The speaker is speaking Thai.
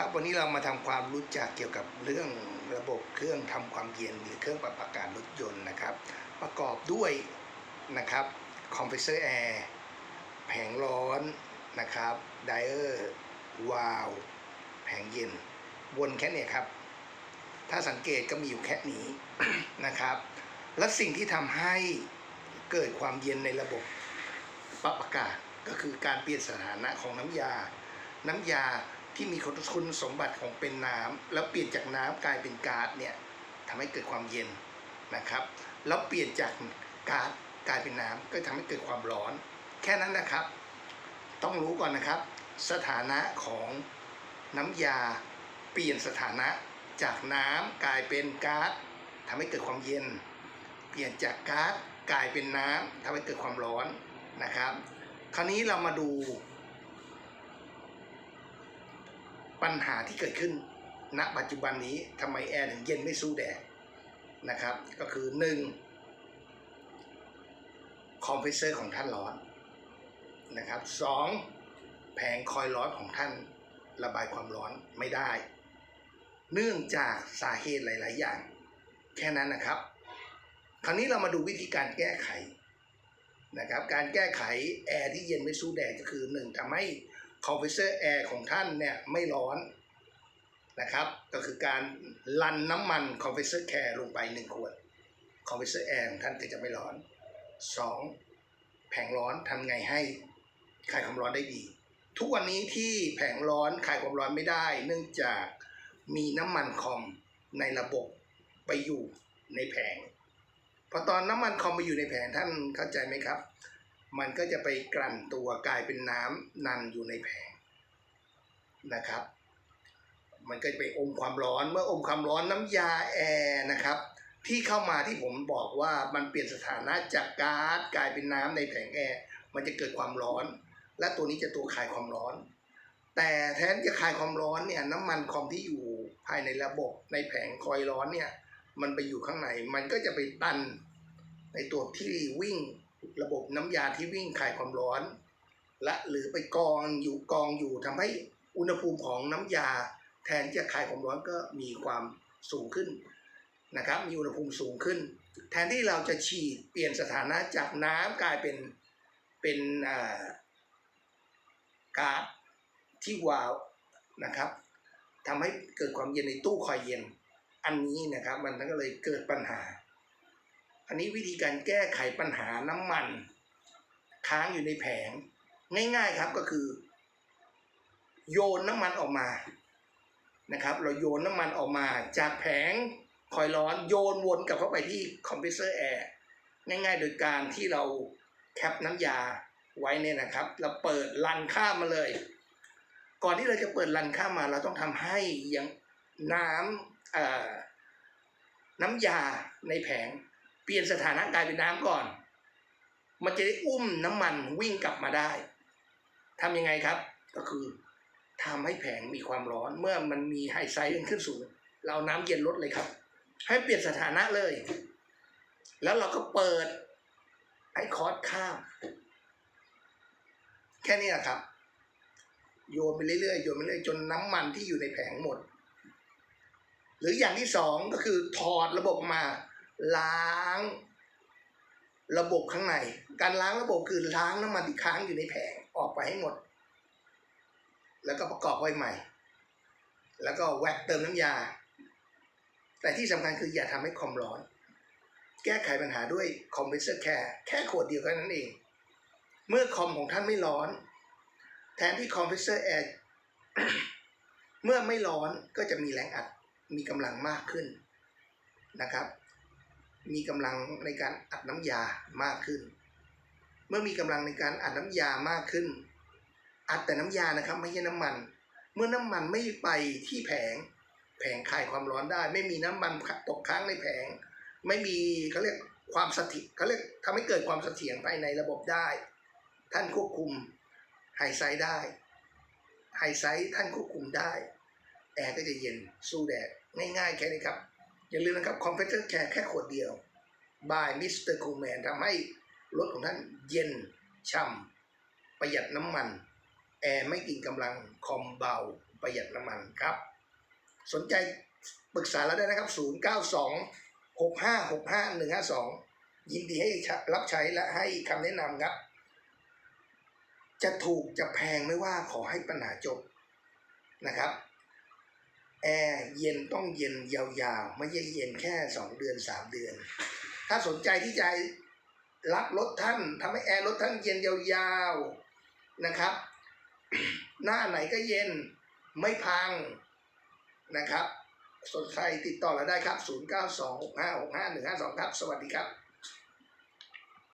ครับวันนี้เรามาทำความรู้จักเกี่ยวกับเรื่องระบบเครื่องทำความเย็นหรือเครื่องปรับอากาศรถยนต์นะครับ ประกอบด้วยนะครับคอมเพรสเซอร์แอร์แผงร้อนนะครับไดเออร์วาลวแผงเย็น วนแค่เนี้ครับ ถ้าสังเกตก็มีอยู่แค่นี้นะครับ และสิ่งที่ทำให้เกิดความเย็นในระบบปรับอากาศก็คือการเปลี่ยนสถานะของน้ำยา น้ำยา ที่มีคุณสมบัติของเป็นน้ำแล้วเปลี่ยนจากน้ำกลายเป็นก๊าซเนี่ยทำให้เกิดความเย็นนะครับ แล้วเปลี่ยนจากก๊าซกลายเป็นน้ำก็ทำให้เกิดความร้อน แค่นั้นนะครับ ต้องรู้ก่อนนะครับ สถานะของน้ำยาเปลี่ยนสถานะจากน้ำกลายเป็นก๊าซทำให้เกิดความเย็น เปลี่ยนจากก๊าซกลายเป็นน้ำทำให้เกิดความร้อนนะครับ คราวนี้เรามาดู ปัญหาที่เกิดขึ้นณปัจจุบันนี้ทำไมแอร์ถึงเย็นไม่สู้แดดนะครับ ก็คือ 1. คอมเพรสเซอร์ของท่านร้อนนะครับ 2. แผงคอยล์ร้อนของท่านระบายความร้อนไม่ได้ เนื่องจากสาเหตุหลาย ๆ อย่าง แค่นั้นนะครับ คราวนี้เรามาดูวิธีการแก้ไขนะครับ การแก้ไขแอร์ที่เย็นไม่สู้แดดก็คือ 1ทำให้ คอมเพรสเซอร์แอร์ของท่านเนี่ยไม่ร้อนนะครับ ก็คือการลันน้ำมันคอมเพรสเซอร์แคร์ลงไป 1 ขวดคอมเพรสเซอร์แอร์ของท่านก็จะไม่ร้อน 2. แผงร้อนทำไงให้คลายความร้อนได้ดี ทุกวันนี้ที่แผงร้อนคลายความร้อนไม่ได้ เนื่องจากมีน้ำมันคอมในระบบไปอยู่ในแผงพอตอนน้ำมันคอมไปอยู่ในแผงท่านเข้าใจไหมครับ มันก็จะไปกลั่นตัวกลายเป็นน้ำนันอยู่ในแผงนะครับ มันก็จะไปอมความร้อนเมื่ออมความร้อนน้ำยาแอร์นะครับ ที่เข้ามาที่ผมบอกว่ามันเปลี่ยนสถานะจากก๊าซกลายเป็นน้ำในแผงแอร์มันจะเกิดความร้อน และตัวนี้จะตัวคายความร้อน แต่แทนจะคายความร้อนเนี่ยน้ำมันคอมที่อยู่ภายในระบบในแผงคอยร้อนเนี่ยมันไปอยู่ข้างในมันก็จะไปตันในตัวที่วิ่ง ระบบน้ำยาที่วิ่งคายความร้อน และหรือไปกองอยู่กองอยู่ทำให้อุณหภูมิของน้ำยา แทนที่จะคายความร้อนก็มีความสูงขึ้นนะครับมีอุณหภูมิสูงขึ้น แทนที่เราจะฉีดเปลี่ยนสถานะจากน้ำกลายเป็นเป็นอ่าก๊าซที่วาวนะครับทำให้เกิดความเย็นในตู้คอยเย็น อันนี้นะครับมันก็เลยเกิดปัญหา อันนี้วิธีการแก้ไขปัญหาน้ำมัน ค้างอยู่ในแผง ง่ายๆครับก็คือ โยนน้ำมันออกมานะครับ เราโยนน้ำมันออกมาจากแผงคอยล์ร้อนโยนวนกลับเข้าไปที่คอมเพรสเซอร์แอร์ง่ายๆ โดยการที่เราแคปน้ำยาไว้เนี่ยนะครับ เราเปิดรันข้ามมาเลย ก่อนที่เราจะเปิดรันข้ามมา เราต้องทำให้ยังน้ำน้ำยาในแผง ปลี่ยนสถานะกลายเป็นน้ำก่อน มันจะได้อุ้มน้ำมันวิ่งกลับมาได้ทำยังไงครับ ก็คือทำให้แผงมีความร้อน เมื่อมันมีไฮไซด์ขึ้นสูง เราเอาน้ำเย็นลดเลยครับ ให้เปลี่ยนสถานะเลย แล้วเราก็เปิดให้คอร์สข้าม แค่นี้แหละครับ โยนไปเรื่อยๆ โยนไปเรื่อยจนน้ำมันที่อยู่ในแผงหมด หรืออย่างที่สองก็คือถอดระบบออกมา ล้าง ระบบข้างใน การล้างระบบคือล้างน้ำมันที่ค้างอยู่ในแผงออกไปให้หมด แล้วก็ประกอบไว้ใหม่ แล้วก็แว็กเติมน้ำยา แต่ที่สำคัญคืออย่าทำให้คอมร้อน แก้ไขปัญหาด้วยคอมเพรสเซอร์แค่แค่ขวดเดียวแค่นั้นเอง เมื่อคอมของท่านไม่ร้อน แทนที่คอมเพรสเซอร์แอร์เมื่อไม่ร้อนก็จะมีแรงอัดมีกำลังมากขึ้นนะครับ มีกำลังในการอัดน้ำยามากขึ้น เมื่อมีกำลังในการอัดน้ำยามากขึ้น อัดแต่น้ำยานะครับไม่ใช่น้ำมัน เมื่อน้ำมันไม่ไปที่แผง แผงคลายความร้อนได้ ไม่มีน้ำมันตกค้างในแผง ไม่มีเขาเรียกความสถิตเขาเรียกทำให้เกิดความเสถียรภายในระบบได้ ท่านควบคุมไฮไซด์ได้ไฮไซด์ท่านควบคุมได้ แอร์ก็จะเย็นสู้แดดง่ายๆแค่นี้ครับ อย่าลืมนะครับคอมเพรสเซอร์แค่แค่ขวดเดียว บายมิสเตอร์คูแมนทำให้รถของท่านเย็นช่ำประหยัดน้ำมัน แอร์ไม่กินกำลังคอมเบา ประหยัดน้ำมันครับ สนใจปรึกษาเราได้นะครับ 0 9 2 6 5 6 5 1 5 2 ยินดีให้รับใช้และให้คำแนะนำครับ จะถูกจะแพงไม่ว่าขอให้ปัญหาจบนะครับ แอร์เย็นต้องเย็นยาวๆ ไม่ใช่เย็นแค่ 2 เดือน 3 เดือน ถ้าสนใจที่จะรับรถท่านทำให้แอร์รถท่านเย็นยาวๆนะครับ หน้าไหนก็เย็นไม่พังนะครับ สนใจติดต่อเราได้ครับ 0926565152 ครับ สวัสดีครับ